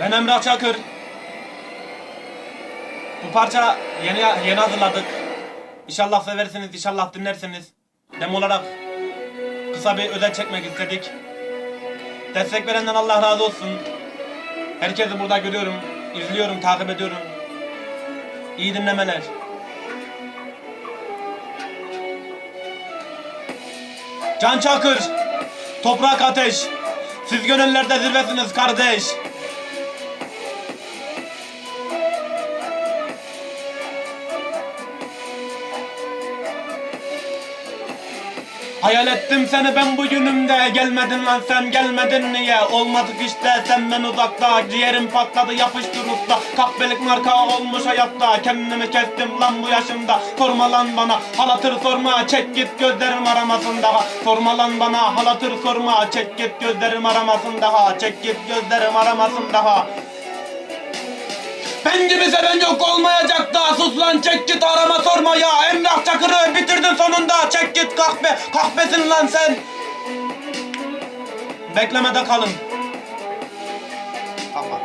Ben Emrah Çakır. Bu parça yeni yeni hazırladık. İnşallah seversiniz, inşallah dinlersiniz. Dem olarak kısa bir özel çekmek istedik. Destek verenden Allah razı olsun. Herkesi burada görüyorum, izliyorum, takip ediyorum. İyi dinlemeler. Can Çakır, Toprak Ateş. Siz gönüllerde zirvesiniz kardeş. Hayal ettim seni ben bu günümde. Gelmedin lan sen gelmedin niye? Olmadık işte senden uzakta. Ciğerim patladı yapıştır usta. Kahvelik marka olmuş hayatta. Kendimi kestim lan bu yaşımda. Sorma lan bana halatır sorma. Çek git gözlerim aramasın daha Sorma lan bana halatır sorma. Çek git gözlerim aramasın daha Çek git gözlerim aramasın daha ben gibi seven yok olmayacak da. Sus lan çek git arama Neredesin lan sen? Beklemede kalın. Tamam.